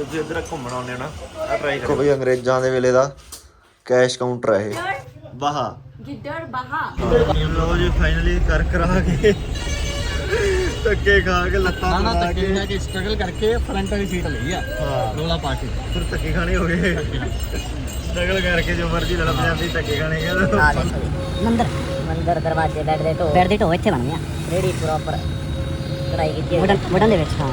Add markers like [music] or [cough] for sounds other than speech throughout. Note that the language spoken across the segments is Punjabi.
ਜੇ ਤੁਸੀਂ ਇੱਧਰ ਘੁੰਮਣ ਆਉਂਦੇ ਹੋ ਨਾ ਆ ਟਰਾਈ ਦੇਖੋ ਬਈ ਅੰਗਰੇਜ਼ਾਂ ਦੇ ਵੇਲੇ ਦਾ ਕੈਸ਼ ਕਾਊਂਟਰ ਹੈ ਇਹ। ਬਾਹਾ। ਗਿੱਦੜ ਬਹਾ। ਲੋ ਜੀ ਫਾਈਨਲੀ ਕਰ ਕਰਾ ਕੇ ਧੱਕੇ ਖਾ ਕੇ ਲੱਤਾਂ ਨਾ ਨਾ ਤੁੜਾ ਧੱਕੇ ਕੇ। ਖਾ ਕੇ ਸਟਰਗਲ ਕਰਕੇ ਫਰੰਟ ਵਾਲੀ ਸੀਟ ਲਈ ਆ। ਹਾਂ। ਰੋਲਾ ਪਾ ਕੇ। ਫਿਰ ਧੱਕੇ ਖਾਣੇ ਹੋ ਗਏ। ਸਟਰਗਲ ਕਰਕੇ ਜੋ ਮਰਜ਼ੀ ਲੜ ਪੰਜਾਬੀ ਧੱਕੇ ਖਾਣੇ ਕਹਿੰਦਾ ਮੰਦਰ। ਮੰਦਰ ਦਰਵਾਜ਼ੇ ਬੈੱਡ ਦੇ ਢੋ ਬੈੱਡ ਦੇ ਢੋ ਇੱਥੇ ਬਣ ਗਿਆ ਰੇੜੀ ਪ੍ਰੋਪਰ ਕਢਾਈ ਕੀਤੀ ਹੈ। ਵੁਡਨ ਦੇ ਵਿੱਚ। ਹਾਂ।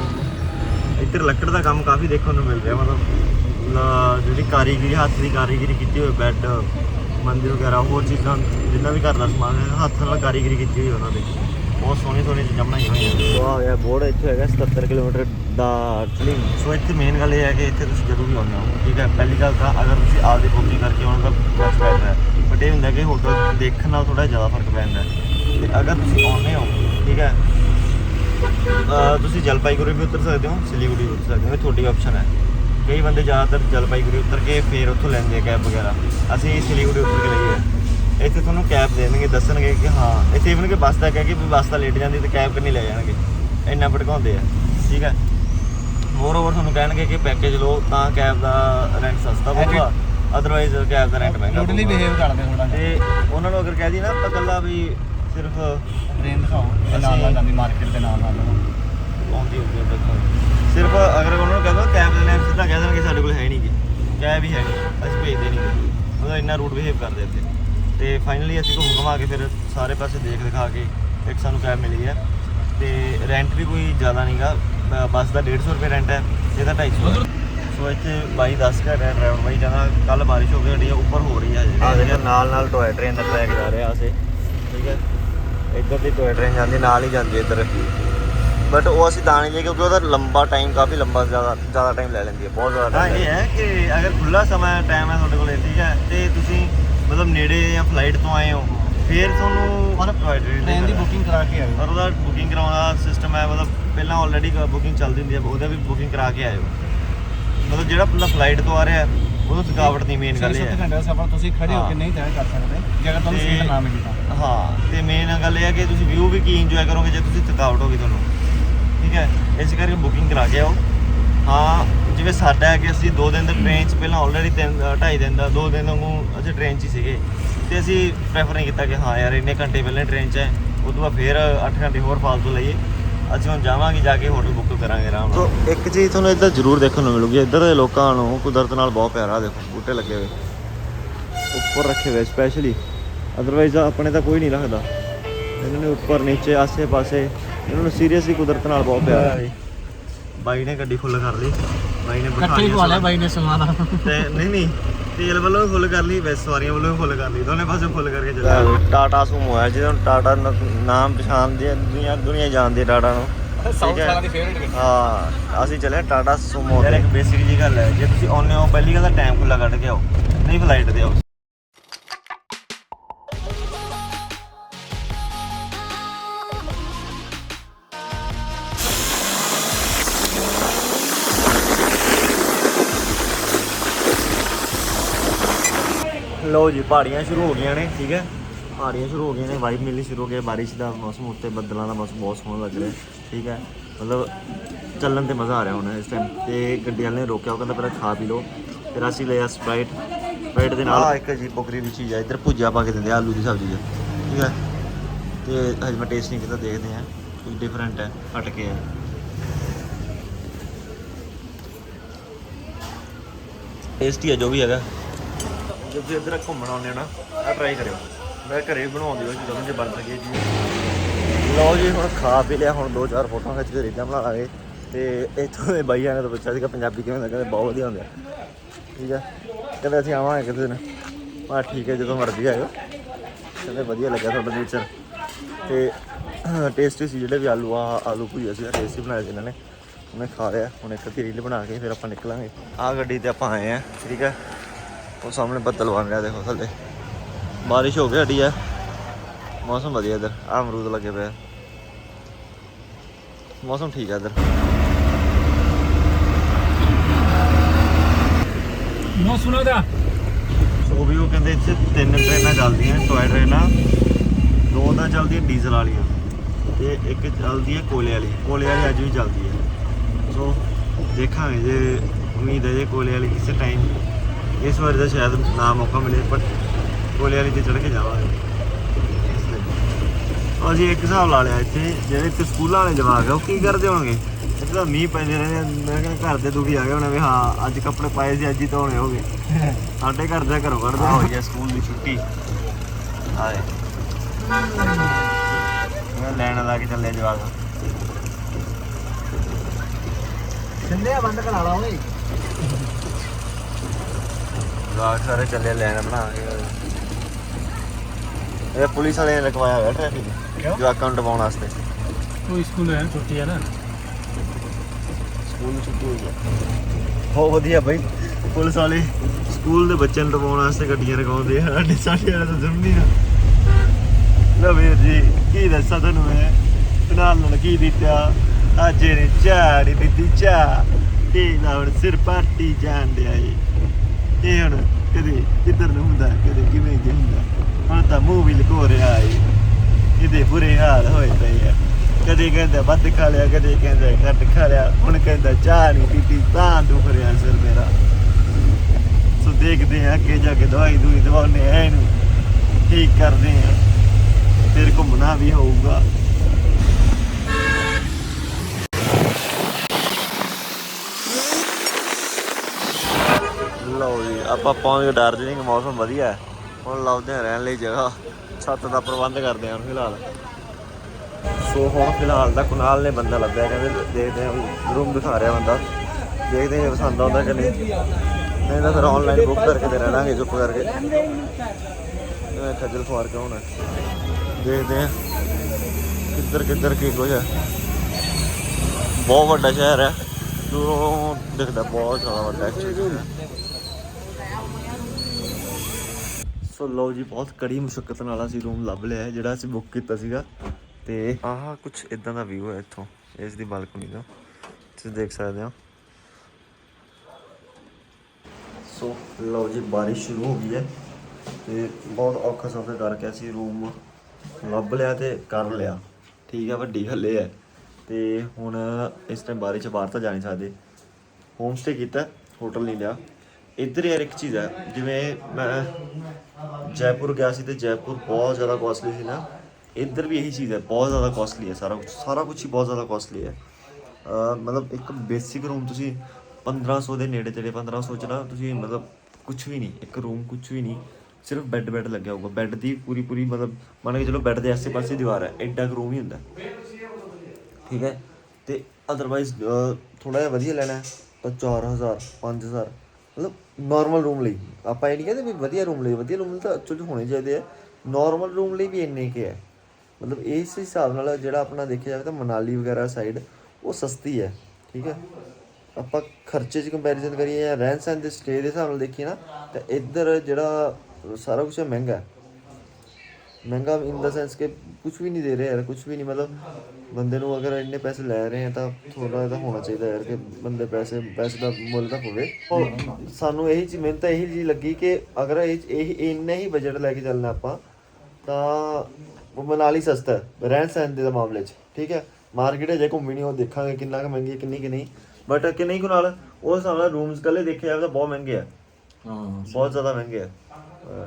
ਇੱਧਰ ਲੱਕੜ ਦਾ ਕੰਮ ਕਾਫੀ ਦੇਖਣ ਨੂੰ ਮਿਲ ਰਿਹਾ ਮਤਲਬ ਜਿਹੜੀ ਕਾਰੀਗਰੀ ਹੱਥ ਦੀ ਕਾਰੀਗਰੀ ਕੀਤੀ ਹੋਈ ਬੈੱਡ ਮੰਦਿਰ ਵਗੈਰਾ ਹੋਰ ਚੀਜ਼ਾਂ ਜਿੰਨਾ ਵੀ ਘਰ ਦਾ ਸਮਾਨ ਹੈ ਹੱਥ ਨਾਲ ਕਾਰੀਗਰੀ ਕੀਤੀ ਹੋਈ ਉਹਨਾਂ ਦੇ। ਬਹੁਤ ਸੋਹਣੀ ਸੋਹਣੀ ਚੀਜ਼ਾਂ ਬਣਾਈਆਂ ਹੋਈਆਂ ਆ ਗਿਆ ਬੋਰਡ ਇੱਥੇ ਹੈਗਾ 77 ਕਿਲੋਮੀਟਰ ਦਾਰਜਲਿੰਗ ਸੋ ਇੱਥੇ ਮੇਨ ਗੱਲ ਇਹ ਹੈ ਕਿ ਇੱਥੇ ਤੁਸੀਂ ਵੀ ਆਉਂਦੇ ਹੋ ਠੀਕ ਹੈ ਪਹਿਲੀ ਗੱਲ ਤਾਂ ਅਗਰ ਤੁਸੀਂ ਆਪਦੀ ਬੁਕਿੰਗ ਕਰਕੇ ਆਉਣਾ ਤਾਂ ਬੈਸਟ ਬੈਟਰ ਹੈ। ਬਟ ਇਹ ਹੁੰਦਾ ਕਿ ਹੋਟਲ ਦੇਖਣ ਨਾਲ ਥੋੜਾ ਜ਼ਿਆਦਾ ਫ਼ਰਕ ਪੈਂਦਾ ਤੇ ਅਗਰ ਤੁਸੀਂ ਆਉਂਦੇ ਹੋ ਠੀਕ ਹੈ ਤੁਸੀਂ ਜਲਪਾਈਗੁੜੀ ਵੀ ਉਤਰ ਸਕਦੇ ਹੋ ਸਿਲੀਗੁੜੀ ਵੀ ਉਤਰ ਸਕਦੇ ਹੋ ਇਹ ਤੁਹਾਡੀ ਆਪਸ਼ਨ ਹੈ। ਕਈ ਬੰਦੇ ਜ਼ਿਆਦਾਤਰ ਜਲਪਾਈਗੁੜੀ ਉਤਰ ਕੇ ਫਿਰ ਉੱਥੋਂ ਲੈਂਦੇ ਆ ਕੈਬ ਵਗੈਰਾ। ਅਸੀਂ ਸਿਲੀਗੁੜੀ ਉਤਰ ਕੇ ਲਈ ਹੈ ਇੱਥੇ ਤੁਹਾਨੂੰ ਕੈਬ ਦੇਣਗੇ ਦੱਸਣਗੇ ਕਿ ਹਾਂ ਇੱਥੇ ਇਵਨ ਕਿ ਬੱਸ ਦਾ ਕਹਿ ਕੇ ਵੀ ਬੱਸ ਤਾਂ ਲੇਟ ਜਾਂਦੀ ਤੇ ਕੈਬ ਕਰਨੀ ਲੈ ਜਾਣਗੇ। ਇੰਨਾ ਭੜਕਾਉਂਦੇ ਆ ਠੀਕ ਹੈ? ਮੋਰ ਓਵਰ ਤੁਹਾਨੂੰ ਕਹਿਣਗੇ ਕਿ ਪੈਕੇਜ ਲਓ ਤਾਂ ਕੈਬ ਦਾ ਰੈਂਟ ਸਸਤਾ ਪਊਗਾ ਅਦਰਵਾਈਜ਼ ਕੈਬ ਦਾ ਰੈਂਟ ਮਹਿੰਗਾ ਰੋਡਲੀ ਪਊਗਾ। ਬਿਹੇਵ ਕਰਦੇ ਥੋੜਾ ਜਿਹਾ ਤੇ ਉਹਨਾਂ ਨੂੰ ਅਗਰ ਕਹਿ ਦੀ ਨਾ ਤਾਂ ਕੱਲਾ ਵੀ ਸਿਰਫ ਟ੍ਰੇਨ ਦਿਖਾਓ ਇਹ ਨਾਲ ਨਾਲ ਜਾਂਦੀ ਮਾਰਕੀਟ ਦੇ ਨਾਲ ਨਾਲ। ਆਉਂਦੀ ਹੁੰਦੀ ਹੈ ਦੇਖੋ ਸਿਰਫ ਅਗਰ ਉਹਨਾਂ ਨੂੰ ਕਹਦੋ ਕੈਬ ਦੇ ਨੇ ਸਿੱਧਾ ਕਹਿ ਦੇਣਗੇ ਸਾਡੇ ਕੋਲ ਹੈ ਨਹੀਂ ਗੀ। ਕੈਬ ਹੀ ਹੈ ਨਹੀਂ ਅਸੀਂ ਭੇਜਦੇ ਨਹੀਂ ਉਹਦਾ ਇੰਨਾ ਰੂਟ ਬਿਹੇਵ ਕਰਦੇ ਇੱਥੇ। ਤੇ ਫਾਈਨਲੀ ਅਸੀਂ ਘੁੰਮ ਘੁਮਾ ਕੇ ਫਿਰ ਸਾਰੇ ਪਾਸੇ ਦੇਖ ਦਿਖਾ ਕੇ ਇੱਕ ਸਾਨੂੰ ਕੈਬ ਮਿਲੀ ਹੈ। ਤੇ ਰੈਂਟ ਵੀ ਕੋਈ ਜ਼ਿਆਦਾ ਨਹੀਂਗਾ ਬੱਸ ਦਾ 150 ਰੁਪਏ ਰੈਂਟ ਹੈ ਇਹਦਾ 250 ਸੋ ਇੱਥੇ ਬਾਈ ਦੱਸ ਕੇ ਰਿਹਾ ਡਰਾਈਵਰ ਬਾਈ ਕਹਿੰਦਾ ਕੱਲ ਬਾਰਿਸ਼ ਹੋ ਗਈ ਗੱਡੀ ਉੱਪਰ ਹੋ ਰਹੀ ਹੈ ਦੇਖੋ ਨਾਲ ਨਾਲ ਟੋਏ ਟ੍ਰੇਨ ਦਾ ਟਰੈਕ ਜਾ ਰਿਹਾ ਆਸੇ ਠੀਕ ਹੈ। ਇੱਧਰ ਦੀ ਟੋਏ ਟ੍ਰੇਨ ਜਾਂਦੀ ਨਾਲ ਹੀ ਜਾਂਦੀ ਹੈ ਇੱਧਰ। ਬਟ ਉਹ ਅਸੀਂ ਤਾਂ ਨਹੀਂ ਲਏ ਕਿਉਂਕਿ ਉਹਦਾ ਲੰਬਾ ਟਾਈਮ ਕਾਫੀ ਲੰਬਾ ਜ਼ਿਆਦਾ ਜ਼ਿਆਦਾ ਟਾਈਮ ਲੈ ਲੈਂਦੀ ਹੈ ਬਹੁਤ ਜ਼ਿਆਦਾ ਹਾਂ ਇਹ ਹੈ ਕਿ ਅਗਰ ਖੁੱਲਾ ਸਮਾਂ ਟਾਈਮ ਹੈ ਤੁਹਾਡੇ ਕੋਲ ਠੀਕ ਹੈ ਤੇ ਤੁਸੀਂ ਮਤਲਬ ਨੇੜੇ ਜਾਂ ਫਲਾਈਟ ਤੋਂ ਆਏ ਹੋ ਫਿਰ ਤੁਹਾਨੂੰ ਟੋਏ ਟ੍ਰੇਨ ਦੀ ਬੁਕਿੰਗ ਕਰਾ ਕੇ ਆਇਓ। ਪਰ ਉਹਦਾ ਬੁਕਿੰਗ ਕਰਾਉਣ ਦਾ ਸਿਸਟਮ ਹੈ ਮਤਲਬ ਪਹਿਲਾਂ ਆਲਰੇਡੀ ਬੁਕਿੰਗ ਚੱਲਦੀ ਹੁੰਦੀ ਹੈ ਉਹਦਾ ਵੀ ਬੁਕਿੰਗ ਕਰਾ ਕੇ ਆਇਓ। ਮਤਲਬ ਜਿਹੜਾ ਬੰਦਾ ਫਲਾਈਟ ਤੋਂ ਆ ਰਿਹਾ ਹੈ, ਉਹਨੂੰ ਥਕਾਵਟ ਨਹੀਂ ਮੇਨ ਗੱਲ ਇਹ 6-7 ਹੈ ਘੰਟੇ ਦਾ ਸਫ਼ਰ ਤੁਸੀਂ ਖੜੇ ਹੋ ਹਾਂ। ਕੇ ਨਹੀਂ ਤੈਅ ਕਰ ਸਕਦੇ ਜੇ ਅਗਰ ਤੁਹਾਨੂੰ ਸੀਟ ਨਾ ਮਿਲੀ ਤਾਂ। ਹਾਂ, ਤੇ ਮੇਨ ਗੱਲ ਇਹ ਹੈ ਕਿ ਤੁਸੀਂ ਵਿਊ ਵੀ ਕੀ ਇੰਜੋਏ ਕਰੋਗੇ ਜੇ ਤੁਸੀਂ ਥਕਾਵਟ ਹੋਗੀ ਤੁਹਾਨੂੰ। ਠੀਕ ਹੈ? ਇਸ ਕਰਕੇ ਬੁਕਿੰਗ ਕਰਾ ਕੇ ਆਓ। ਹਾਂ, ਜਿਵੇਂ ਸਾਡਾ ਹੈ ਕਿ ਅਸੀਂ 2 ਦਿਨ ਦਾ ਟ੍ਰੇਨ 'ਚ ਪਹਿਲਾਂ ਆਲਰੇਡੀ 3 2.5 ਦਿਨ ਦਾ 2 ਦਿਨ ਵਾਂਗੂ ਅਸੀਂ ਟ੍ਰੇਨ 'ਚ ਹੀ ਸੀਗੇ। ਤੇ ਅਸੀਂ ਪ੍ਰੈਫਰ ਨਹੀਂ ਕੀਤਾ ਕਿ ਹਾਂ ਯਾਰ ਇੰਨੇ ਘੰਟੇ ਪਹਿਲਾਂ ਟ੍ਰੇਨ 'ਚ ਹੈ। ਉਸ ਤੋਂ ਬਾਅਦ ਫਿਰ 8 ਘੰਟੇ ਹੋਰ ਫਾਲਤੂ ਲਈਏ। ਅਸੀਂ ਹੁਣ ਜਾਵਾਂਗੇ, ਜਾ ਕੇ ਹੋਟਲ ਬੁੱਕ ਕਰਾਂਗੇ ਆਰਾਮ ਨਾਲ। ਸੋ ਇੱਕ ਚੀਜ਼ ਤੁਹਾਨੂੰ ਇੱਧਰ ਜ਼ਰੂਰ ਦੇਖਣ ਨੂੰ ਮਿਲੂਗੀ। ਇੱਧਰ ਦੇ ਲੋਕਾਂ ਨੂੰ ਕੁਦਰਤ ਨਾਲ ਬਹੁਤ ਪਿਆਰਾ, ਦੇਖੋ, ਬੂਟੇ ਲੱਗੇ ਹੋਏ। ਉੱਪਰ ਰੱਖੇ ਹੋਏ ਸਪੈਸ਼ਲੀ ਅਦਰਵਾਈਜ਼ ਆਪਣੇ ਤਾਂ ਕੋਈ ਨਹੀਂ ਰੱਖਦਾ। ਇਹਨਾਂ ਨੇ ਉੱਪਰ ਨੀਚੇ ਆਸੇ-ਪਾਸੇ ਇਹਨਾਂ ਨੂੰ ਸੀਰੀਅਸਲੀ ਕੁਦਰਤ ਨਾਲ ਬਹੁਤ ਪਿਆਰ ਹੈ। ਬਾਈ ਨੇ ਗੱਡੀ ਫੁੱਲ ਕਰ ਲਈ। ਬਾਈ ਨੇ ਬਿਠਾ ਲਿਆ ਪਵਾ ਲਿਆ ਬਾਈ ਨੇ ਸਮਾਨ। ਤੇ ਨਹੀਂ ਨਹੀਂ ਤੇਲ ਵੱਲੋਂ ਵੀ ਫੁੱਲ ਕਰ ਲਈ ਵੈਸੇ ਸਵਾਰੀਆਂ ਵੱਲੋਂ ਵੀ ਫੁੱਲ ਕਰ ਲਈ। ਦੋਨੇ ਪਾਸੇ ਫੁੱਲ ਕਰਕੇ ਚੱਲਿਆ। ਟਾਟਾ ਸੂਮੋ ਹੈ ਜਿਹਦਾ ਟਾਟਾ ਨਾਮ ਪਛਾਣਦੀ ਹੈ ਦੁਨੀਆ ਦੁਨੀਆ ਜਾਣਦੀ ਹੈ ਟਾਟਾ ਨੂੰ। ਹੈ। ਵਾਲਾ ਦੀ ਫੇਵਰਟ ਗੱਡੀ। ਹਾਂ ਅਸੀਂ ਚੱਲੇ ਟਾਟਾ ਸੂਮੋ ਤੇ। ਇੱਕ ਬੇਸਿਕ ਜੀ ਗੱਲ ਹੈ ਜੇ ਤੁਸੀਂ ਆਉਂਦੇ ਹੋ ਪਹਿਲੀ ਗੱਲ ਤਾਂ ਟਾਈਮ ਖੁੱਲਾ ਕੱਢ ਕੇ ਆਓ ਨਹੀਂ ਫਲਾਈਟ ਤੇ ਆਓ। ਲੋ ਜੀ, ਪਹਾੜੀਆਂ ਸ਼ੁਰੂ ਹੋ ਗਈਆਂ ਨੇ, ਠੀਕ ਹੈ? ਪਹਾੜੀਆਂ ਸ਼ੁਰੂ ਹੋ ਗਈਆਂ ਨੇ ਵਾਈਬ ਮਿਲਣੀ ਸ਼ੁਰੂ ਹੋ ਗਈ ਬਾਰਿਸ਼ ਦਾ ਮੌਸਮ ਉੱਤੇ ਬੱਦਲਾਂ ਦਾ ਮੌਸਮ ਬਹੁਤ ਸੋਹਣਾ ਲੱਗ ਰਿਹਾ, ਠੀਕ ਹੈ? ਮਤਲਬ ਚੱਲਣ ਤੇ ਮਜ਼ਾ ਆ ਰਿਹਾ ਹੁਣ ਇਸ ਟਾਈਮ ਤੇ ਗੱਡੀ ਵਾਲੇ ਨੇ ਰੋਕਿਆ, ਉਹ ਕਹਿੰਦਾ ਪਹਿਲਾਂ ਖਾ ਪੀ ਲਓ, ਫਿਰ ਅਸੀਂ ਲਿਆ ਸਪਰਾਈਟ ਸਪਰਾਈਟ ਦੇ ਨਾਲ ਇੱਕ ਜੀ ਬੋਕਰੀ ਦੀ ਚੀਜ਼ ਹੈ ਇੱਧਰ ਭੁੱਜਿਆ ਪਾ ਕੇ ਦਿੰਦੇ ਆ, ਆਲੂ ਦੀ ਸਬਜ਼ੀ ਆ, ਠੀਕ ਹੈ? ਤੇ ਹਜੇ ਮੈਂ ਟੇਸਟ ਨਹੀਂ ਕੀਤਾ, ਦੇਖਦੇ ਆ ਕੁਝ ਡਿਫਰੈਂਟ ਹੈ, ਹਟ ਕੇ ਹੈ ਟੇਸਟੀ ਹੈ ਜੋ ਵੀ ਹੈਗਾ। ਜੇ ਤੁਸੀਂ ਇੱਧਰ ਘੁੰਮਣ ਆਉਂਦੇ ਹੋ ਨਾ ਆ ਟਰਾਈ ਕਰਿਓ। ਮੈਂ ਘਰੇ ਵੀ ਬਣਾਉਂਦੀ ਹਾਂ, ਜਦੋਂ ਜੇ ਬਣ ਸਕੇ ਜੀ। ਲਓ ਜੀ, ਹੁਣ ਖਾ ਪੀ ਲਿਆ, ਹੁਣ ਦੋ ਚਾਰ ਫੋਟੋਆਂ ਖਿੱਚ ਕੇ ਰੀਲਾਂ ਬਣਾ ਲਾਂਗੇ। ਤੇ ਇੱਥੋਂ ਦੇ ਬਾਈਆਂ ਨੇ ਤਾਂ ਪੁੱਛਿਆ ਸੀਗਾ, ਪੰਜਾਬੀ ਕਿਵੇਂ ਹੁੰਦਾ ਕਹਿੰਦੇ ਬਹੁਤ ਵਧੀਆ ਹੁੰਦੇ ਆ। ਠੀਕ ਹੈ ਕਹਿੰਦੇ ਅਸੀਂ ਆਵਾਂਗੇ ਕਿਸੇ ਦਿਨ। ਮੈਂ ਠੀਕ ਹੈ, ਜਦੋਂ ਮਰਜ਼ੀ ਆਇਓ। ਕਹਿੰਦੇ ਵਧੀਆ ਲੱਗਿਆ ਤੁਹਾਡਾ ਨੇਚਰ ਤੇ ਟੇਸਟੀ ਸੀ ਜਿਹੜੇ ਵੀ ਆਲੂ ਆ ਆਲੂ ਭੁਜੀਆ ਸੀ ਟੇਸਟੀ ਬਣਾਏ ਸੀ ਇਹਨਾਂ ਨੇ। ਉਹਨੇ ਖਾ ਲਿਆ, ਹੁਣ ਇੱਕ ਅੱਧੀ ਰੀਲ ਬਣਾ ਕੇ ਫਿਰ ਆਪਾਂ ਨਿਕਲਾਂਗੇ। ਆਹ ਗੱਡੀ ਤੇ ਆਪਾਂ ਆਏ ਆ, ਠੀਕ ਹੈ ਉਹ ਸਾਹਮਣੇ ਬੱਦਲ ਬਣ ਰਿਹਾ ਦੇਖੋ ਥੱਲੇ। ਬਾਰਿਸ਼ ਹੋ ਗਈ ਹਟੀ ਹੈ ਮੌਸਮ ਵਧੀਆ ਇੱਧਰ। ਆ ਅਮਰੂਦ ਲੱਗੇ ਪਏ ਆ। ਮੌਸਮ ਠੀਕ ਹੈ ਇੱਧਰ। ਨੋ ਸੁਣੋ ਦਾ ਉਹ ਵੀ ਉਹ ਕਹਿੰਦੇ ਇੱਥੇ ਤਿੰਨ ਟ੍ਰੇਨਾਂ ਚੱਲਦੀਆਂ ਟੋਏ ਟ੍ਰੇਨਾਂ। ਦੋ ਤਾਂ ਚੱਲਦੀਆਂ ਡੀਜ਼ਲ ਵਾਲੀਆਂ ਤੇ ਇੱਕ ਚੱਲਦੀ ਹੈ ਕੋਲੇ ਵਾਲੀ। ਕੋਲੇ ਵਾਲੀ ਅੱਜ ਵੀ ਚੱਲਦੀ ਹੈ ਸੋ ਦੇਖਾਂਗੇ ਜੇ ਉਮੀਦ ਹੈ ਜੇ ਕੋਲੇ ਵਾਲੀ ਕਿਸੇ ਟਾਈਮ ਇਸ ਵਾਰ ਤਾਂ ਸ਼ਾਇਦ ਨਾ ਮੌਕਾ ਮਿਲੇ ਪਰ ਕੋਲੇ ਵਾਲੀ ਤੇ ਚੜ ਕੇ ਜਾਵਾਂਗੇ। ਲਈ। ਅਸੀਂ ਇੱਕ ਹਿਸਾਬ ਲਾ ਲਿਆ ਇੱਥੇ ਜਿਹੜੇ ਇੱਥੇ ਸਕੂਲਾਂ ਵਾਲੇ ਜਵਾਕ ਆ ਉਹ ਕੀ ਕਰਦੇ ਹੋਣਗੇ? ਇੱਥੇ ਤਾਂ ਮੀਂਹ ਪੈਂਦੇ ਰਹਿੰਦੇ ਆ। ਮੈਂ ਕਹਿੰਦਾ ਘਰ ਦੇ ਦੁਖੀ ਆ ਗਏ ਹੋਣੇ ਵੀ ਹਾਂ ਅੱਜ ਕੱਪੜੇ ਪਾਏ ਸੀ ਅੱਜ ਹੀ ਧੋਣੇ ਹੋਗੇ ਸਾਡੇ ਘਰ ਦੇ ਘਰੋਂ ਕੱਢਦੇ ਹੋਈ ਆ ਸਕੂਲ ਦੀ ਛੁੱਟੀ। ਆਏ। ਮੈਂ ਲੈਣ ਲਾ ਕੇ ਚੱਲੇ ਜਵਾਕ। ਸਿੰਦੇ ਆ ਬੰਦ ਕਰਾ ਲਾ ਓਏ ਜਵਾਕ ਸਾਰੇ ਚੱਲੇ ਲੈਣ ਬਣਾ ਕੇ ਇਹ ਪੁਲਿਸ ਵਾਲਿਆਂ ਨੇ ਹੋਇਆ ਟ੍ਰੈਫਿਕ? ਜਵਾਕਾਂ ਨੂੰ ਟਪਾਉਣ ਵਾਸਤੇ। ਕੋਈ ਸਕੂਲ ਹੈ ਛੁੱਟੀ ਹੈ ਨਾ। ਸਕੂਲ ਛੁੱਟੀ ਹੋਈ ਹੈ ਬਹੁਤ ਵਧੀਆ ਬਾਈ। ਪੁਲਿਸ ਵਾਲੇ ਸਕੂਲ ਦੇ ਬੱਚਿਆਂ ਨੂੰ ਟਪਾਉਣ ਵਾਸਤੇ ਗੱਡੀਆਂ ਰਖਾਉਂਦੇ ਆ। ਸਾਡੇ ਸਾਡੇ ਵਾਲਾ ਤਾਂ ਜ਼ਰੂਰੀ ਨਾ ਲਓ ਵੀਰ ਜੀ ਕੀ ਦੱਸਾਂ ਤੁਹਾਨੂੰ ਮੈਂ? ਨਾਲ ਨਾਲ ਕੀ ਦਿੱਤਾ? ਅੱਜ ਨੇ ਚਾਹ ਨੀ ਦਿੱਤੀ ਚਾਹ ਤੇ ਨਾ ਹੁਣ ਸਿਰ ਪਾਟੀ ਜਾਣ ਏ। ਇਹ ਹੁਣ ਕਦੇ ਕਿੱਧਰ ਨੂੰ ਹੁੰਦਾ, ਕਦੇ ਕਿਵੇਂ ਜੇ ਹੁੰਦਾ। ਹੁਣ ਤਾਂ ਮੂੰਹ ਵੀ ਲਕੋ ਰਿਹਾ ਏ ਇਹਦੇ ਬੁਰੇ ਹਾਲ ਹੋਏ ਪਏ ਆ। ਕਦੇ ਕਹਿੰਦਾ ਵੱਧ ਖਾ ਲਿਆ, ਕਦੇ ਕਹਿੰਦਾ ਘੱਟ ਖਾ ਲਿਆ। ਹੁਣ ਕਹਿੰਦਾ ਚਾਹ ਨਹੀਂ ਪੀਤੀ, ਤਾਂ ਦੁਖ ਰਿਹਾ ਸਿਰ ਮੇਰਾ। ਸੋ ਦੇਖਦੇ ਆ ਅੱਗੇ ਜਾ ਕੇ ਦਵਾਈ ਦੂਈ ਦਵਾਉਨੇ ਆ ਇਹਨੂੰ। ਠੀਕ ਕਰਦੇ ਆ ਫਿਰ ਘੁੰਮਣਾ ਵੀ ਹੋਊਗਾ ਲਓ ਜੀ ਆਪਾਂ ਪਹੁੰਚ ਗਏ ਡਾਰਜਲਿੰਗ ਮੌਸਮ ਵਧੀਆ ਹੁਣ ਲੱਭਦੇ ਆ ਰਹਿਣ ਲਈ ਜਗ੍ਹਾ। ਛੱਤ ਦਾ ਪ੍ਰਬੰਧ ਕਰਦੇ ਹਾਂ ਫਿਲਹਾਲ। ਸੋ ਹੁਣ ਫਿਲਹਾਲ ਤਾਂ ਕੁਨਾਲ ਨੇ ਬੰਦਾ ਲੱਭਿਆ, ਕਹਿੰਦੇ ਦੇਖਦੇ ਆ ਰੂਮ ਦਿਖਾ ਰਿਹਾ ਬੰਦਾ। ਦੇਖਦੇ ਆ ਪਸੰਦ ਆਉਂਦਾ ਕਿ ਨਹੀਂ। ਨਹੀਂ ਤਾਂ ਫਿਰ ਆਨਲਾਈਨ ਬੁੱਕ ਕਰਕੇ ਦੇ ਰਹਿਣਾਗੇ, ਚੁੱਪ ਕਰਕੇ। ਇਹ ਖੱਜਲ ਖਵਾਰ ਕਿਉਂ ਨਾ ਦੇਖਦੇ ਆ ਕਿੱਧਰ ਕਿੱਧਰ ਕੀ ਕੁਝ ਹੈ। ਬਹੁਤ ਵੱਡਾ ਸ਼ਹਿਰ ਹੈ। ਦੂਰੋਂ ਦਿਖਦਾ, ਬਹੁਤ ਜ਼ਿਆਦਾ ਵੱਡਾ ਐਕਚੁਅਲੀ ਸੋ ਲਓ ਜੀ, ਬਹੁਤ ਕੜੀ ਮੁਸ਼ਕਲ ਨਾਲ ਅਸੀਂ ਰੂਮ ਲੱਭ ਲਿਆ ਜਿਹੜਾ ਅਸੀਂ ਬੁੱਕ ਕੀਤਾ ਸੀਗਾ। ਤੇ ਆਹ ਕੁਝ ਇਦਾਂ ਦਾ ਵਿਊ ਹੈ ਇੱਥੋਂ, ਇਸ ਦੀ ਬਾਲਕਨੀ ਦਾ ਤੁਸੀਂ ਦੇਖ ਸਕਦੇ ਹੋ। ਸੋ ਲਓ ਜੀ, ਬਾਰਿਸ਼ ਸ਼ੁਰੂ ਹੋ ਗਈ ਹੈ। ਤੇ ਬਹੁਤ ਔਖਾ ਸੌਖਾ ਕਰਕੇ ਅਸੀਂ ਰੂਮ ਲੱਭ ਲਿਆ ਤੇ ਕਰ ਲਿਆ। ਠੀਕ ਹੈ, ਵੱਡੀ ਹੱਲੇ ਹੈ। ਤੇ ਹੁਣ ਇਸ ਟਾਈਮ ਬਾਰਿਸ਼ ਬਾਹਰ ਤਾਂ ਜਾ ਨਹੀਂ ਸਕਦੇ। ਹੋਮ ਸਟੇ ਕੀਤਾ ਹੋਟਲ ਨਹੀਂ ਲਿਆ। ਇੱਧਰ ਯਾਰ ਇੱਕ ਚੀਜ਼ ਹੈ, ਜਿਵੇਂ ਮੈਂ ਜੈਪੁਰ ਗਿਆ ਸੀ ਤੇ ਜੈਪੁਰ ਬਹੁਤ ਜ਼ਿਆਦਾ ਕਾਸਟਲੀ ਸੀ ਨਾ। ਇੱਧਰ ਵੀ ਇਹੀ ਚੀਜ਼ ਹੈ, ਬਹੁਤ ਜ਼ਿਆਦਾ ਕਾਸਟਲੀ ਹੈ ਸਾਰਾ ਕੁਝ ਸਾਰਾ ਕੁਝ ਹੀ ਬਹੁਤ ਜ਼ਿਆਦਾ ਕਾਸਟਲੀ ਹੈ। ਮਤਲਬ ਇੱਕ ਬੇਸਿਕ ਰੂਮ ਤੁਸੀਂ 1500 ਦੇ ਨੇੜੇ ਤੇੜੇ 1500 ਚ ਨਾ ਤੁਸੀਂ ਮਤਲਬ ਕੁਝ ਵੀ ਨਹੀਂ, ਇੱਕ ਰੂਮ ਕੁਝ ਵੀ ਨਹੀਂ, ਸਿਰਫ ਬੈੱਡ ਬੈੱਡ ਲੱਗਿਆ ਹੋਊਗਾ। ਬੈੱਡ ਦੀ ਪੂਰੀ ਪੂਰੀ ਮਤਲਬ ਮੰਨ ਕੇ ਚਲੋ ਬੈੱਡ ਦੇ ਆਸੇ-ਪਾਸੇ ਦੀਵਾਰ ਹੈ ਐਡਾ ਕੁ ਰੂਮ ਹੀ ਹੁੰਦਾ। ਠੀਕ ਹੈ? ਤੇ ਅਦਰਵਾਈਜ਼ ਥੋੜਾ ਜਿਹਾ ਵਧੀਆ ਲੈਣਾ ਹੈ, ਤਾਂ 4000 5000 ਮਤਲਬ ਨਾਰਮਲ ਰੂਮ ਲਈ। ਆਪਾਂ ਇਹ ਨਹੀਂ ਕਹਿੰਦੇ ਵੀ ਵਧੀਆ ਰੂਮ ਲਈ। ਵਧੀਆ ਰੂਮ ਤਾਂ ਐਕਚੁਅਲੀ ਹੋਣੇ ਚਾਹੀਦੇ ਆ। ਨਾਰਮਲ ਰੂਮ ਲਈ ਵੀ ਇੰਨੇ ਕੇ ਹੈ ਮਤਲਬ ਇਸ ਹਿਸਾਬ ਨਾਲ ਜਿਹੜਾ ਆਪਣਾ ਦੇਖਿਆ ਜਾਵੇ ਤਾਂ ਮਨਾਲੀ ਵਗੈਰਾ ਸਾਈਡ ਉਹ ਸਸਤੀ ਹੈ ਠੀਕ ਹੈ ਆਪਾਂ ਖਰਚੇ 'ਚ ਕੰਪੈਰੀਜ਼ਨ ਕਰੀਏ ਜਾਂ ਰਹਿਣ ਸਹਿਣ ਦੇ ਸਟੇ ਦੇ ਹਿਸਾਬ ਨਾਲ ਦੇਖੀਏ ਨਾ, ਤਾਂ ਇੱਧਰ ਜਿਹੜਾ ਸਾਰਾ ਕੁਝ ਮਹਿੰਗਾ। ਹੈ ਮਹਿੰਗਾ ਇਨ ਦਾ ਸੈਂਸ ਕਿ ਕੁਝ ਵੀ ਨਹੀਂ ਦੇ ਰਹੇ ਯਾਰ ਕੁਝ ਵੀ ਨਹੀਂ ਮਤਲਬ ਬੰਦੇ ਨੂੰ ਅਗਰ ਇੰਨੇ ਪੈਸੇ ਲੈ ਰਹੇ ਆ ਤਾਂ ਥੋੜਾ ਇਹਦਾ ਹੋਣਾ ਚਾਹੀਦਾ ਯਾਰ ਕਿ ਬੰਦੇ ਪੈਸੇ ਪੈਸੇ ਦਾ ਮੁੱਲ ਤਾਂ ਹੋਵੇ ਸਾਨੂੰ ਇਹੀ ਚੀਜ਼ ਮੈਨੂੰ ਤਾਂ ਇਹੀ ਚੀਜ਼ ਲੱਗੀ ਕਿ ਅਗਰ ਇਹ ਇਹ ਇੰਨੇ ਹੀ ਬਜਟ ਲੈ ਕੇ ਚੱਲਣਾ ਆਪਾਂ ਤਾਂ ਉਹ ਮਨਾਲੀ ਸਸਤਾ ਹੈ ਰਹਿਣ ਸਹਿਣ ਦੇ ਮਾਮਲੇ 'ਚ ਠੀਕ ਹੈ ਮਾਰਕੀਟ ਜੇ ਘੁੰਮੀ ਨਹੀਂ ਉਹ ਦੇਖਾਂਗੇ ਕਿੰਨਾ ਕੁ ਮਹਿੰਗੀ ਹੈ ਕਿੰਨੀ ਕਿ ਨਹੀਂ ਬਟ ਕਿ ਨਹੀਂ ਕੋ ਨਾਲ ਉਹ ਹਿਸਾਬ ਨਾਲ ਰੂਮਸ ਕੱਲੇ ਦੇਖਿਆ ਜਾਵੇ ਤਾਂ ਬਹੁਤ ਮਹਿੰਗੇ ਆ ਹਾਂ ਬਹੁਤ ਜ਼ਿਆਦਾ ਮਹਿੰਗੇ ਆ ਹਾਂ।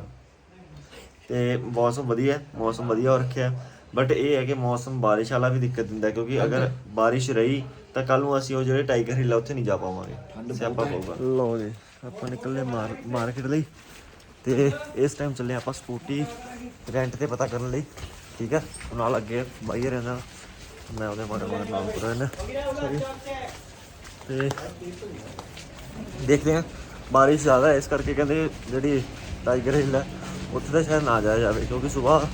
ਤੇ ਮੌਸਮ ਵਧੀਆ ਹੈ, ਮੌਸਮ ਵਧੀਆ ਹੋ ਰੱਖਿਆ। ਬਟ ਇਹ ਹੈ ਕਿ ਮੌਸਮ ਬਾਰਿਸ਼ ਵਾਲਾ ਵੀ ਦਿੱਕਤ ਦਿੰਦਾ ਹੈ, ਕਿਉਂਕਿ ਅਗਰ ਬਾਰਿਸ਼ ਰਹੀ ਤਾਂ ਕੱਲ ਨੂੰ ਅਸੀਂ ਉਹ ਜਿਹੜੇ ਟਾਈਗਰ ਹਿੱਲ ਆ ਉੱਥੇ ਨਹੀਂ ਜਾ ਪਾਵਾਂਗੇ। ਸਿਆਪਾ ਪਊਗਾ ਲਓ ਜੀ ਆਪਾਂ ਨਿਕਲੇ ਮਾਰਕੀਟ ਲਈ। ਤੇ ਇਸ ਟਾਈਮ ਚੱਲੇ ਆਪਾਂ ਸਕੂਟੀ ਰੈਂਟ ਤੇ ਪਤਾ ਕਰਨ ਲਈ। ਠੀਕ ਹੈ? ਨਾਲ ਅੱਗੇ ਬਾਈ ਰਹਿੰਦਾ ਮੈਂ ਉਹਦੇ ਮਾੜੇ ਮਾੜੇ ਨਾਮ ਕਰ ਰਹਿਣਾ ਤੇ ਦੇਖਦੇ ਹਾਂ ਬਾਰਿਸ਼ ਜ਼ਿਆਦਾ ਹੈ ਇਸ ਕਰਕੇ ਕਹਿੰਦੇ ਜਿਹੜੀ ਟਾਈਗਰ ਹਿੱਲ ਹੈ ਉੱਥੇ ਤਾਂ ਸ਼ਾਇਦ ਨਾ ਜਾਇਆ ਜਾਵੇ ਕਿਉਂਕਿ ਸਵੇਰ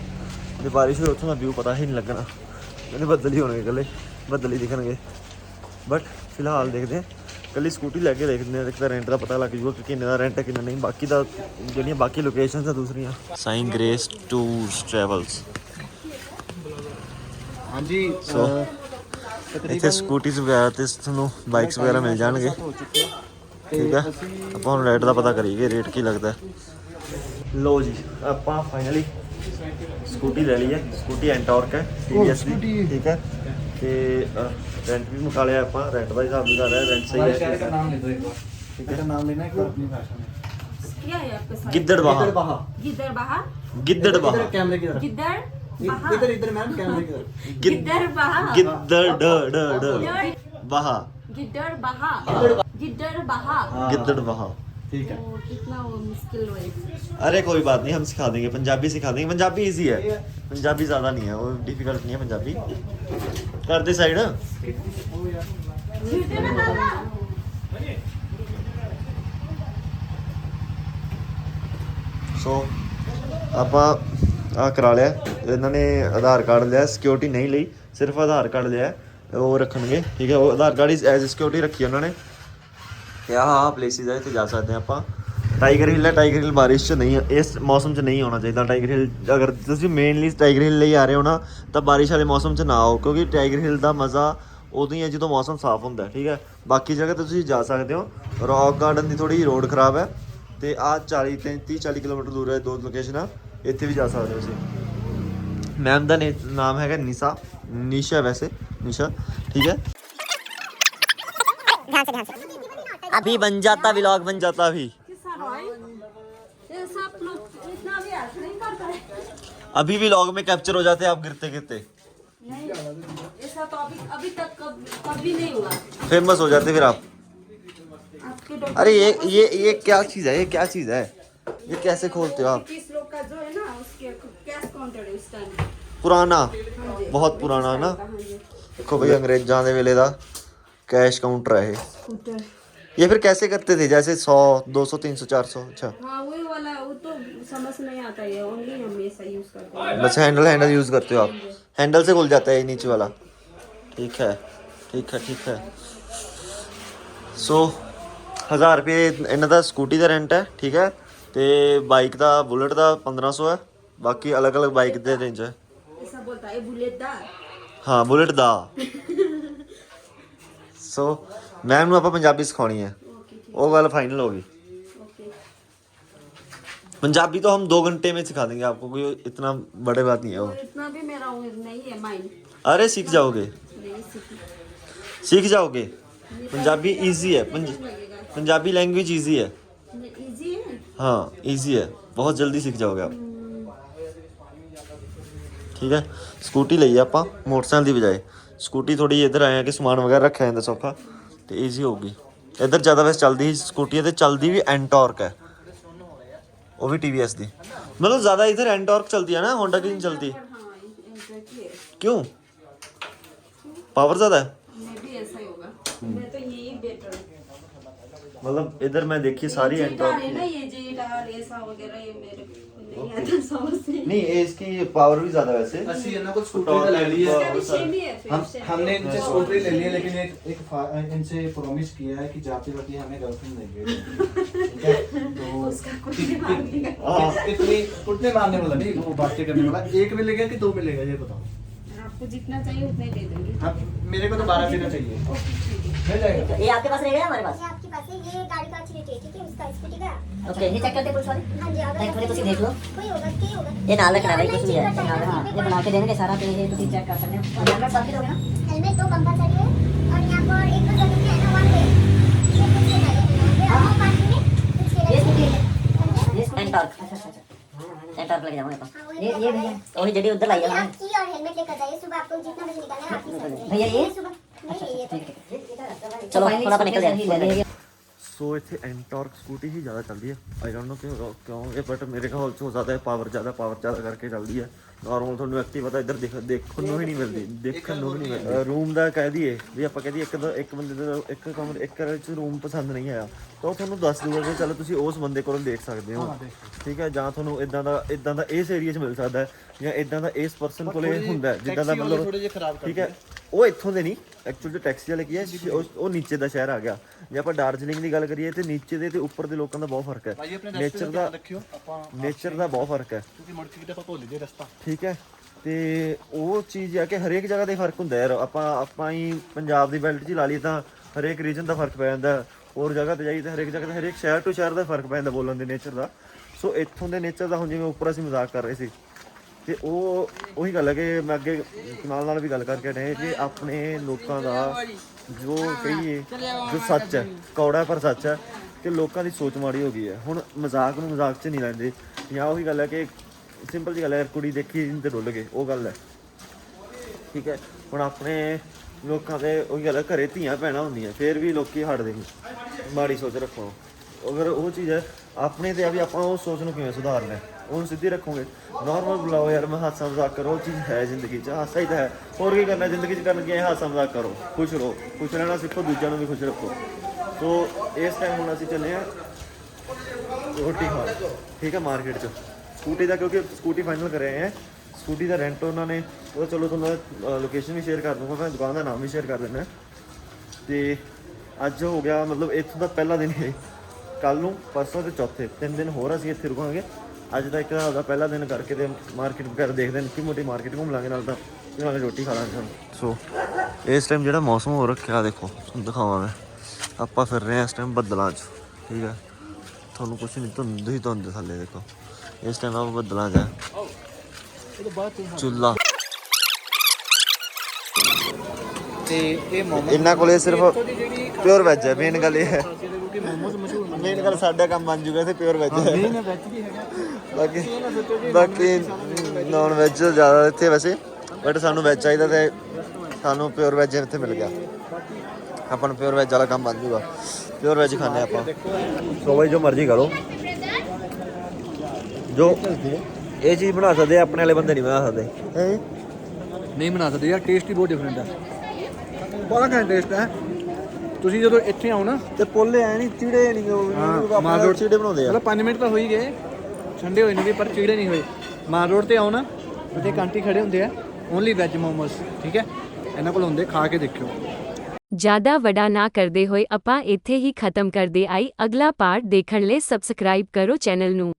ਜੇ ਬਾਰਿਸ਼ ਹੋਈ ਉੱਥੋਂ ਦਾ ਵਿਊ ਪਤਾ ਹੀ ਨਹੀਂ ਲੱਗਣਾ। ਕਹਿੰਦੇ ਬੱਦਲ ਹੀ ਹੋਣਗੇ ਇਕੱਲੇ ਬੱਦਲ ਹੀ ਦਿਖਣਗੇ। ਬਟ ਫਿਲਹਾਲ ਦੇਖਦੇ ਹਾਂ। ਇਕੱਲੀ ਸਕੂਟੀ ਲੈ ਕੇ ਦੇਖਦੇ ਹਾਂ ਇੱਕ ਤਾਂ ਰੈਂਟ ਦਾ ਪਤਾ ਲੱਗ ਜੂਗਾ ਕਿ ਕਿੰਨੇ ਦਾ ਰੈਂਟ ਹੈ ਕਿੰਨਾ ਨਹੀਂ। ਬਾਕੀ ਦਾ ਜਿਹੜੀਆਂ ਬਾਕੀ ਲੋਕੇਸ਼ਨਸ ਆ ਦੂਸਰੀਆਂ। ਸਾਈਨ ਗ੍ਰੇਸ ਟੂਰਸ ਟਰੈਵਲਸ ਹਾਂਜੀ ਸੋ ਇੱਥੇ ਸਕੂਟੀਜ਼ ਵਗੈਰਾ ਤੇ ਤੁਹਾਨੂੰ ਬਾਈਕਸ ਵਗੈਰਾ ਮਿਲ ਜਾਣਗੇ। ਠੀਕ ਹੈ ਆਪਾਂ ਹੁਣ ਰੇਟ ਦਾ ਪਤਾ ਕਰੀਏ ਰੇਟ ਕੀ ਲੱਗਦਾ। ਲੋ ਜੀ ਆਪਾਂ ਫਾਈਨਲੀ ਸਕੂਟੀ ਲੈ ਲਈ ਹੈ ਸਕੂਟੀ ਐਂਟੋਰਕ ਹੈ TVS ਦੀ ਠੀਕ ਹੈ ਤੇ ਰੈਂਟ ਵੀ ਮੁਕਾ ਲਿਆ ਆਪਾਂ ਰੈਂਟ ਦਾ ਹਿਸਾਬ ਨਿਕਾਲ ਲਿਆ ਰੈਂਟ ਸਹੀ ਹੈ ਨਾਮ ਲੈ ਦੋ ਇੱਕ ਵਾਰ तेरा नाम लेना है एक बार अपनी भाषा में क्या है आपके साथ ਗਿੱਦੜ ਬਾਹਾ इधर बहा गिद्दर बहा ਗਿੱਦੜ इधर ਬਾਹਾ कैमरे की तरफ गिद्दर बहा इधर इधर मैम कैमरे की तरफ गिद्दर बहा ਗਿੱਦੜ ਡ ਡ ਡ ਬਾਹਾ गिद्दर बहा गिद्दर बहा ਗਿੱਦੜ ਬਾਹਾ ठीक है वो कितना वो मुश्किल है अरे कोई बात नहीं हम सिखा देंगे पंजाबी सिखा देंगे पंजाबी इजी है पंजाबी ज़्यादा नहीं है वो डिफिकल्ट नहीं है पंजाबी कर दे साइड गिद्दर बहा ਸੋ ਆਪਾਂ ਆ ਕਰਾ ਲਿਆ ਇਹਨਾਂ ਨੇ ਆਧਾਰ ਕਾਰਡ ਲਿਆ ਸਿਕਿਉਰਿਟੀ ਨਹੀਂ ਲਈ ਸਿਰਫ ਆਧਾਰ ਕਾਰਡ ਲਿਆ ਉਹ ਰੱਖਣਗੇ ਠੀਕ ਹੈ ਉਹ ਆਧਾਰ ਕਾਰਡ ਇਸ ਐਜ਼ ਸਿਕਿਉਰਿਟੀ ਰੱਖੀ ਉਹਨਾਂ ਨੇ ਤੇ ਆਹ ਆਹ ਪਲੇਸਿਸ ਹੈ ਇੱਥੇ ਜਾ ਸਕਦੇ ਹਾਂ ਆਪਾਂ। ਟਾਈਗਰ ਹਿੱਲ ਹੈ ਟਾਈਗਰ ਹਿੱਲ ਬਾਰਿਸ਼ 'ਚ ਨਹੀਂ, ਇਸ ਮੌਸਮ 'ਚ ਨਹੀਂ ਆਉਣਾ ਚਾਹੀਦਾ। ਟਾਈਗਰ ਹਿੱਲ ਅਗਰ ਤੁਸੀਂ ਮੇਨਲੀ ਟਾਈਗਰ ਹਿੱਲ ਲਈ ਆ ਰਹੇ ਹੋ ਨਾ, ਤਾਂ ਬਾਰਿਸ਼ ਵਾਲੇ ਮੌਸਮ 'ਚ ਨਾ ਆਓ, ਕਿਉਂਕਿ ਟਾਈਗਰ ਹਿੱਲ ਦਾ ਮਜ਼ਾ ਉਦੋਂ ਹੀ ਹੈ ਜਦੋਂ ਮੌਸਮ ਸਾਫ਼ ਹੁੰਦਾ ਠੀਕ ਹੈ? ਬਾਕੀ ਜਗ੍ਹਾ ਤੇ ਤੁਸੀਂ ਜਾ ਸਕਦੇ ਹੋ। ਰੌਕ ਗਾਰਡਨ ਦੀ ਥੋੜੀ ਰੋਡ ਖਰਾਬ ਹੈ, ਤੇ ਆ 40 33 40 ਕਿਲੋਮੀਟਰ ਦੂਰ ਹੈ, ਦੋ ਲੋਕੇਸ਼ਨਾਂ ਇੱਥੇ ਵੀ ਜਾ ਸਕਦੇ ਹੋ ਤੁਸੀਂ। ਮੈਮ ਦਾ ਨੇ- ਨਾਮ ਹੈਗਾ ਨਿਸ਼ਾ ਨਿਸ਼ਾ ਵੈਸੇ, ਨਿਸ਼ਾ, ਠੀਕ ਹੈ? अभी बन जाता व्लॉग बन जाता अभी। अभी भी लॉग में कैप्चर हो जाते हैं आप गिरते गिरते। ऐसा तो अभी अभी तक कभी नहीं हुआ। फ़ेमस हो जाते फिर आप। अरे ये ये ये क्या चीज़ है? ये क्या चीज़ है? ये कैसे खोलते हो आप? पुराना? बहुत पुराना है ना देखो भाई अंग्रेजा के वेले का कैश काउंटर है ये स्कूटर ये फिर कैसे करते थे जैसे 100 200 300 400 अच्छा हाँ वही वाला वो तो समझ नहीं आता है ओनली हम ऐसा यूज करते हैं बस हैंडल हैंडल यूज़ करते हो आप हैंडल से खुल जाता है ये नीचे वाला ठीक है ठीक है ठीक है ਸੋ 1000 ਰੁਪਏ ਇਹਨਾਂ ਦਾ ਸਕੂਟੀ ਦਾ ਰੈਂਟ ਹੈ ਠੀਕ ਹੈ ਤੇ ਬਾਈਕ ਦਾ ਬੁਲਟ ਦਾ 1500 ਹੈ ਬਾਕੀ ਅਲੱਗ-ਅਲੱਗ ਬਾਈਕ ਦੇ ਰੇਂਜ ਹੈ ऐसा बोलता है बुलेटदार ਹਾਂ ਬੁਲਟ ਦਾ ਸੋ ਮੈਮ ਨੂੰ ਆਪਾਂ ਪੰਜਾਬੀ ਸਿਖਾਉਣੀ ਹੈ ओके ठीक ਉਹ ਗੱਲ ਫਾਈਨਲ ਹੋ ਗਈ ओके पंजाबी तो हम दो घंटे में सिखा देंगे आपको कोई इतना बड़े बात नहीं है वो और इतना भी मेरा वो नहीं है माइंड अरे सीख जाओगे नहीं सीखी सीख जाओगे पंजाबी इजी है पंज, लगेगा पंजाबी लैंग्वेज इजी है इजी है हाँ इजी है बहुत जल्दी सीख जाओगे आप ठीक है ਸਕੂਟੀ ਲਈ ਆਪਾਂ ਮੋਟਰਸਾਈਕਲ ਦੀ ਬਜਾਏ ਸਕੂਟੀ ਥੋੜੀ ਇੱਧਰ ਆਏ ਆ ਕਿ ਸਮਾਨ ਵਗੈਰਾ ਰੱਖਿਆ ਜਾਂਦਾ ਸੌਖਾ ਤੇ ਈਜ਼ੀ ਹੋਊਗੀ ਇੱਧਰ ਜ਼ਿਆਦਾ ਵੈਸੇ ਚੱਲਦੀ ਸੀ ਸਕੂਟੀ ਤੇ ਚੱਲਦੀ ਵੀ ਐਂਟੋਰਕ ਹੈ ਉਹ ਵੀ TVS ਦੀ ਮਤਲਬ ਜ਼ਿਆਦਾ ਇੱਧਰ ਐਂਟੋਰਕ ਚਲਦੀ ਹੈ ਨਾ ਹੋਂਡਾ की नहीं चलती हाँ एग्जैक्टली है क्यों पावर ज्यादा है मैं भी ऐसा ही होगा मैं तो यही बेटर मतलब इधर मैं देखी सारी जेटार है एंटॉर्क नहीं में नहीं ये इसकी पावर भी ज़्यादा वैसे। है ना कुछ स्कूटरी ले लिया ही। है। हम हमने इनसे स्कूटरी ले ली है लेकिन एक एक इनसे प्रॉमिस किया है कि जाते वक्त हमें गर्लफ्रेंड देंगे। [laughs] कितने है? तो [laughs] हाँ इतनी कुटने मारने वाला नहीं वो बातें करने वाला। एक मिलेगा कि दो मिलेगा ये बताओ। आपको जितना चाहिए उतने दे देंगे। हाँ, मेरे को तो बारह पीना चाहिए। मिल ये आपके पास रहेगा हमारे पास? ये आपके पास है ये गाड़ी तो का है ठीक है उसका ओके ये चेक करते हैं वाले। हाँ जी कुछ तो देख लो। कोई होगा क्या होगा। ये ना लग है। ये बना के देंगे सारा पे ये तुम चेक कर सकते हो। और हेलमेट साथ में दोगे ना? हेलमेट तो कंपलसरी है और यहाँ पर एक दो जगह है ना पे। ये कुछ है ये हम पार्किंग अच्छा, अच्छा, अच्छा। एंटॉर्क लेके जाऊंगा हाँ, पास वही ये ये भैया वही जड़ी उधर लाई ये है आप की और हेलमेट लेकर जाइए सुबह आपको जितना बजे निकलना है आप निकल जाइए। भैया ये सुबह नहीं ये तो चलो थोड़ा अपन निकल जाए ਸੋ ਇੱਥੇ ਐਂਟੋਰਕ ਸਕੂਟੀ ਹੀ ਜ਼ਿਆਦਾ ਚੱਲਦੀ ਹੈ ਆਈ ਡੋਨਟ ਨੋ ਕਿਉਂ ਕਿਉਂ ਇਹ ਬਟ ਮੇਰੇ ਖਿਆਲ ਚ ਹੋ ਸਕਦਾ ਹੈ ਪਾਵਰ ਜ਼ਿਆਦਾ ਪਾਵਰ ਜ਼ਿਆਦਾ ਕਰਕੇ ਚੱਲਦੀ ਹੈ ਨਾਰਮਲ ਤੁਹਾਨੂੰ ਐਕਟਿਵਾ ਤਾਂ ਇੱਧਰ ਦੇਖ ਦੇਖਣ ਨੂੰ ਹੀ ਨਹੀਂ ਮਿਲਦੀ ਦੇਖਣ ਨੂੰ ਨਹੀਂ ਮਿਲਦੀ। ਰੂਮ ਦਾ ਕਹਿ ਦਈਏ ਵੀ ਆਪਾਂ ਕਹਿ ਦਈਏ ਇੱਕ ਦਾ ਇੱਕ ਬੰਦੇ ਦਾ ਇੱਕ ਕਮਰੇ ਇੱਕ ਕਮਰੇ ਚ ਰੂਮ ਪਸੰਦ ਨਹੀਂ ਆਇਆ ਤਾਂ ਉਹ ਤੁਹਾਨੂੰ ਦੱਸ ਦੂਗਾ ਕਿ ਚਲੋ ਤੁਸੀਂ ਉਸ ਬੰਦੇ ਕੋਲੋਂ ਦੇਖ ਸਕਦੇ ਹੋ। ਠੀਕ ਹੈ ਜਾਂ ਤੁਹਾਨੂੰ ਇਦਾਂ ਦਾ ਇਦਾਂ ਦਾ ਇਸ ਏਰੀਆ 'ਚ ਮਿਲ ਸਕਦਾ ਜਾਂ ਇਦਾਂ ਦਾ ਇਸ ਪਰਸਨ ਕੋਲੇ ਹੁੰਦਾ ਜਿੱਦਾਂ ਦਾ ਮਤਲਬ ਠੀਕ ਹੈ ਉਹ ਇੱਥੋਂ ਦੇ ਨਹੀਂ ਐਕਚੁਅਲ ਜੋ ਟੈਕਸੀ ਵਾਲੇ ਕੀ ਹੈ ਉਹ- ਉਹ ਨੀਚੇ ਦਾ ਸ਼ਹਿਰ ਆ ਗਿਆ। ਜੇ ਆਪਾਂ ਡਾਰਜਲਿੰਗ ਦੀ ਗੱਲ ਕਰੀਏ ਤੇ ਨੀਚੇ ਦੇ ਤੇ ਉੱਪਰ ਦੇ ਲੋਕਾਂ ਦਾ ਬਹੁਤ ਫ਼ਰਕ ਹੈ। ਨੇਚਰ ਦਾ ਨੇਚਰ ਦਾ ਬਹੁਤ ਫ਼ਰਕ ਹੈ। ਠੀਕ ਹੈ। ਤੇ ਉਹ ਚੀਜ਼ ਹੈ ਕਿ ਹਰੇਕ ਜਗ੍ਹਾ ਦੇ ਫ਼ਰਕ ਹੁੰਦਾ ਯਾਰ। ਆਪਾਂ ਆਪਾਂ ਹੀ ਪੰਜਾਬ ਦੀ ਬੈਲਟ 'ਚ ਹੀ ਲਾ ਲਈ ਤਾਂ ਹਰੇਕ ਰੀਜਨ ਦਾ ਫ਼ਰਕ ਪੈ ਜਾਂਦਾ। ਹੋਰ ਜਗ੍ਹਾ ਤੇ ਜਾਈਏ ਤਾਂ ਹਰੇਕ ਜਗ੍ਹਾ ਤੇ ਹਰੇਕ ਸ਼ਹਿਰ ਤੋਂ ਸ਼ਹਿਰ ਦਾ ਫ਼ਰਕ ਪੈ ਜਾਂਦਾ ਬੋਲਣ ਦੇ ਨੇਚਰ ਦਾ। ਸੋ ਇੱਥੋਂ ਦੇ ਨੇਚਰ ਦਾ ਹੁਣ ਜਿਵੇਂ ਉੱਪਰ ਅਸੀਂ ਮਜ਼ਾਕ ਕਰ ਰਹੇ ਸੀ। ਤੇ ਉਹ, ਉਹੀ ਗੱਲ ਹੈ ਕਿ ਮੈਂ ਅੱਗੇ ਨਾਲ ਨਾਲ ਵੀ ਗੱਲ ਕਰਕੇ ਹਟੇ ਕਿ ਆਪਣੇ ਲੋਕਾਂ ਦਾ ਜੋ ਕਹੀਏ ਜੋ ਸੱਚ ਹੈ, ਕੌੜਾ ਪਰ ਸੱਚ ਹੈ, ਕਿ ਲੋਕਾਂ ਦੀ ਸੋਚ ਮਾੜੀ ਹੋ ਗਈ ਹੈ। ਹੁਣ ਮਜ਼ਾਕ ਨੂੰ ਮਜ਼ਾਕ 'ਚ ਨਹੀਂ ਲੈਂਦੇ। ਜਾਂ ਉਹੀ ਗੱਲ ਹੈ ਕਿ ਸਿੰਪਲ ਜੀ ਗੱਲ ਹੈ, ਕੁੜੀ ਦੇਖੀ ਤੇ ਡੁੱਲ ਗਏ, ਉਹ ਗੱਲ ਹੈ। ਠੀਕ ਹੈ? ਹੁਣ ਆਪਣੇ ਲੋਕਾਂ ਦੇ ਉਹੀ ਗੱਲ ਹੈ, ਘਰੇ ਧੀਆਂ ਭੈਣਾਂ ਹੁੰਦੀਆਂ, ਫਿਰ ਵੀ ਲੋਕੀ ਹਟਦੇ ਨਹੀਂ। ਮਾੜੀ ਸੋਚ ਰੱਖੋ। ਅਗਰ ਉਹ ਚੀਜ਼ ਹੈ, ਆਪਣੇ ਤੇ ਆ ਵੀ ਆਪਾਂ ਉਹ ਸੋਚ ਨੂੰ ਕਿਵੇਂ ਸੁਧਾਰਨਾ ਹੈ? ਉਹਨੂੰ ਸਿੱਧੀ ਰੱਖੋਗੇ। ਨਾਰਮਲ ਬੁਲਾਓ ਯਾਰ, ਮੈਂ ਹਾਸਾ ਮਜ਼ਾਕ ਕਰੋ, ਉਹ ਚੀਜ਼ ਹੈ ਜ਼ਿੰਦਗੀ 'ਚ। ਹਾਸਾ ਹੀ ਤਾਂ ਹੈ। ਹੋਰ ਕੀ ਕਰਨਾ, ਜ਼ਿੰਦਗੀ 'ਚ ਕਰਨ ਕੀ ਹੈ ਹਾਸਾ ਮਜ਼ਾਕ ਕਰੋ। ਖੁਸ਼ ਰਹੋ। ਖੁਸ਼ ਰਹਿਣਾ ਸਿੱਖੋ, ਦੂਜਿਆਂ ਨੂੰ ਵੀ ਖੁਸ਼ ਰੱਖੋ। ਸੋ, ਇਸ ਟਾਈਮ ਹੁਣ ਅਸੀਂ ਚੱਲੇ ਆ ਰੋਟੀ ਖਾਣ। ਠੀਕ ਹੈ, ਮਾਰਕੀਟ 'ਚ। ਸਕੂਟੀ ਦਾ, ਕਿਉਂਕਿ ਸਕੂਟੀ ਫਾਈਨਲ ਕਰ ਰਹੇ ਆ ਸਕੂਟੀ ਦਾ ਰੈਂਟ ਉਹਨਾਂ ਨੇ, ਉਹ ਚਲੋ ਤੁਹਾਨੂੰ ਲੋਕੇਸ਼ਨ ਵੀ ਸ਼ੇਅਰ ਕਰ ਦੂੰਗਾ, ਮੈਂ ਦੁਕਾਨ ਦਾ ਨਾਮ ਵੀ ਸ਼ੇਅਰ ਕਰ ਦਿੰਦਾ। ਤੇ ਅੱਜ ਹੋ ਗਿਆ, ਮਤਲਬ ਇੱਥੋਂ ਦਾ ਪਹਿਲਾ ਦਿਨ ਹੈ ਕੱਲ ਨੂੰ, ਪਰਸੋਂ ਤੇ ਚੌਥੇ। ਤਿੰਨ ਦਿਨ ਹੋਰ ਅਸੀਂ ਇੱਥੇ ਰੁਕਾਂਗੇ। ਅੱਜ ਦਾ ਇੱਕ ਦਾ ਪਹਿਲਾ ਦਿਨ ਕਰਕੇ ਤੇ ਮਾਰਕੀਟ ਵਗੈਰਾ ਦੇਖਦੇ ਹਾਂ ਕਿ ਮੋਟੀ ਮਾਰਕੀਟ ਘੁੰਮ ਲਾਂਗੇ ਨਾਲ ਤਾਂ ਤੇ ਨਾਲੇ ਰੋਟੀ ਖਾ ਲਾਂਗੇ ਸੋ ਇਸ ਟਾਈਮ ਜਿਹੜਾ ਮੌਸਮ ਹੋ ਰੱਖਿਆ ਦੇਖੋ ਤੁਹਾਨੂੰ ਦਿਖਾਵਾਂ ਮੈਂ। ਆਪਾਂ ਫਿਰ ਰਹੇ ਹਾਂ ਇਸ ਟਾਈਮ ਬੱਦਲਾਂ 'ਚ ਠੀਕ ਹੈ? ਤੁਹਾਨੂੰ ਕੁਛ ਨਹੀਂ ਧੁੰਦ ਹੀ ਧੁੰਦ ਥੱਲੇ ਦੇਖੋ। ਇਸ ਟਾਈਮ ਆਪਾਂ ਬੱਦਲਾਂ 'ਚ ਹੈ। ਚੁੱਲਾ ਤੇ ਇਹ ਮੋਮੋ ਇਹਨਾਂ ਕੋਲੇ ਸਿਰਫ ਪਿਓਰ ਵੈਜ ਹੈ ਮੇਨ ਗੱਲ ਇਹ ਹੈ। ਮੇਨ ਗੱਲ ਸਾਡਾ ਕੰਮ ਬਣ ਜੂਗਾ ਤੇ ਪਿਓਰ ਵੈਜ ਹੈ ਮੇਨ ਵੈਜ ਵੀ ਹੈਗਾ। ਬਾਕੀ ਬਾਕੀ ਨਾਨ ਵੈਜ ਜ਼ਿਆਦਾ ਇੱਥੇ ਵੈਸੇ ਬਟ ਸਾਨੂੰ ਵੈਜ ਚਾਹੀਦਾ ਤੇ ਸਾਨੂੰ ਪਿਓਰ ਵੈਜ ਇੱਥੇ ਮਿਲ ਗਿਆ। ਆਪਾਂ ਨੂੰ ਪਿਓਰ ਵੈਜ ਵਾਲਾ ਕੰਮ ਬਣ ਜੂਗਾ। ਪਿਓਰ ਵੈਜ ਖਾਣੇ ਆਪਾਂ। ਸੋ ਬਈ ਜੋ ਮਰਜ਼ੀ ਕਰੋ ਜੋ ਇਹ ਚੀਜ਼ ਬਣਾ ਸਕਦੇ ਆਪਣੇ ਵਾਲੇ ਬੰਦੇ ਨਹੀਂ ਬਣਾ ਸਕਦੇ? ਨਹੀਂ ਬਣਾ ਸਕਦੇ ਯਾਰ ਟੇਸਟ ਹੀ ਬਹੁਤ ਡਿਫਰੈਂਟ ਹੈ। ਬੜਾ ਘੈਂਟ ਟੇਸਟ ਹੈ। ਤੁਸੀਂ ਜਦੋਂ ਇੱਥੇ ਆਓ ਨਾ ਤੇ ਪੋਲੇ ਐ ਨਹੀਂ ਚੀੜੇ ਨਹੀਂ ਉਹ ਮਾਲ ਰੋਡ ਚੀੜੇ ਬਣਾਉਂਦੇ ਆ। ਮਤਲਬ 5 ਮਿੰਟ ਤਾਂ ਹੋ ਹੀ ਗਏ। ਠੰਡੇ ਹੋਏ ਨੇ ਵੀ ਪਰ ਚੀੜੇ ਨਹੀਂ ਹੋਏ। ਮਾਲ ਰੋਡ ਤੇ ਆਓ ਨਾ ਉੱਥੇ ਕਾਂਟੀ ਖੜੇ ਹੁੰਦੇ ਆ। ਓਨਲੀ ਵੈਜ ਮੋਮੋਸ ਠੀਕ ਹੈ? ਇਹਨਾਂ ਕੋਲ ਹੁੰਦੇ ਖਾ ਕੇ ਦੇਖਿਓ। ਜ਼ਿਆਦਾ ਵੱਡਾ ਨਾ ਕਰਦੇ ਹੋਏ ਆਪਾਂ ਇੱਥੇ ਹੀ ਖਤਮ ਕਰਦੇ ਆਈ। ਅਗਲਾ ਪਾਰਟ ਦੇਖਣ ਲਈ ਸਬਸਕ੍ਰਾਈਬ ਕਰੋ ਚੈਨਲ ਨੂੰ।